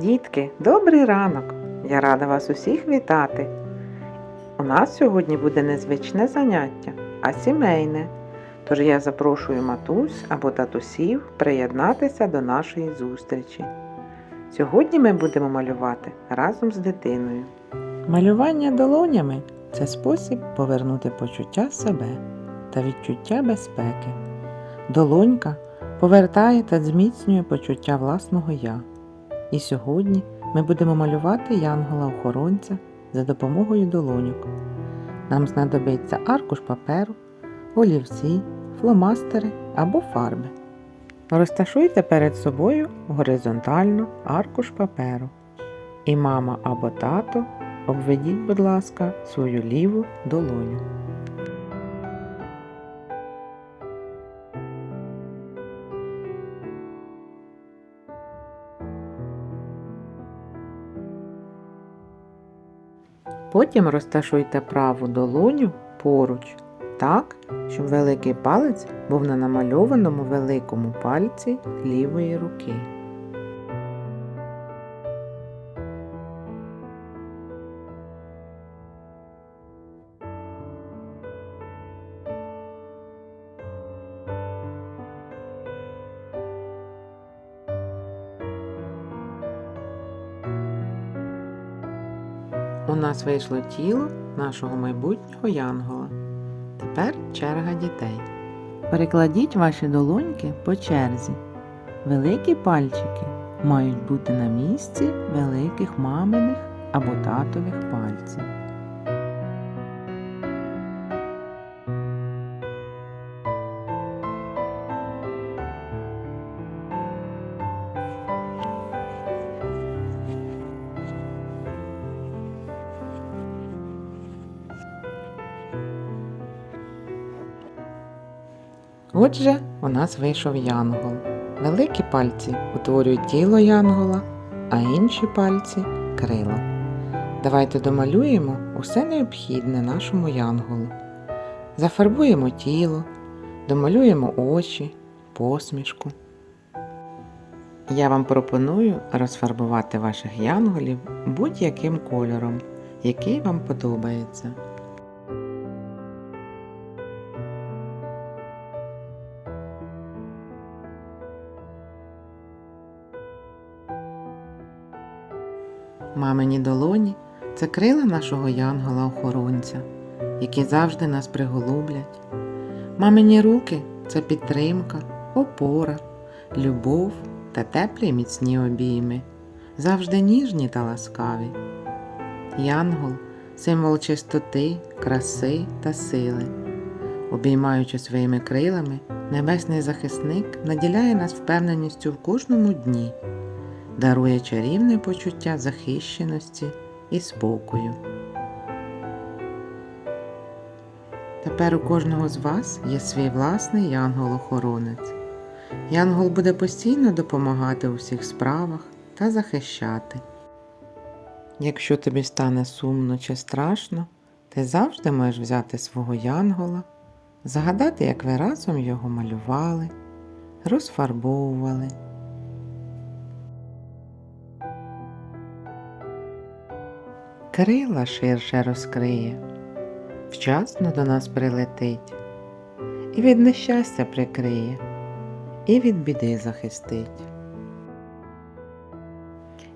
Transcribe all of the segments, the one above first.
Дітки, добрий ранок! Я рада вас усіх вітати. У нас сьогодні буде незвичне заняття, а сімейне. Тож я запрошую матусь або татусів приєднатися до нашої зустрічі. Сьогодні ми будемо малювати разом з дитиною. Малювання долонями це спосіб повернути почуття себе та відчуття безпеки. Долонька повертає та зміцнює почуття власного я. І сьогодні ми будемо малювати янгола-охоронця за допомогою долоньок. Нам знадобиться аркуш паперу, олівці, фломастери або фарби. Розташуйте перед собою горизонтально аркуш паперу. І мама або тато обведіть, будь ласка, свою ліву долоню. Потім розташуйте праву долоню поруч, так, щоб великий палець був на намальованому великому пальці лівої руки. У нас вийшло тіло нашого майбутнього янгола. Тепер черга дітей. Перекладіть ваші долоньки по черзі. Великі пальчики мають бути на місці великих маминих або татових пальців. Отже, у нас вийшов янгол. Великі пальці утворюють тіло янгола, а інші пальці крила. Давайте домалюємо усе необхідне нашому янголу. Зафарбуємо тіло, домалюємо очі, посмішку. Я вам пропоную розфарбувати ваших янголів будь-яким кольором, який вам подобається. Мамині долоні це крила нашого янгола-охоронця, які завжди нас приголублять. Мамині руки це підтримка, опора, любов та теплі міцні обійми, завжди ніжні та ласкаві. Янгол символ чистоти, краси та сили. Обіймаючи своїми крилами, небесний захисник наділяє нас впевненістю в кожному дні дарує чарівне почуття захищеності і спокою. Тепер у кожного з вас є свій власний янгол-охоронець. Янгол буде постійно допомагати у всіх справах та захищати. Якщо тобі стане сумно чи страшно, ти завжди можеш взяти свого янгола, згадати, як ви разом його малювали, розфарбовували. Крила ширше розкриє, вчасно до нас прилетить, і від нещастя прикриє, і від біди захистить.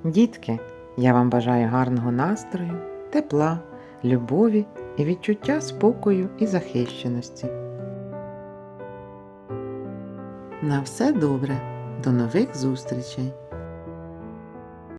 Дітки, я вам бажаю гарного настрою, тепла, любові і відчуття спокою і захищеності. На все добре, до нових зустрічей!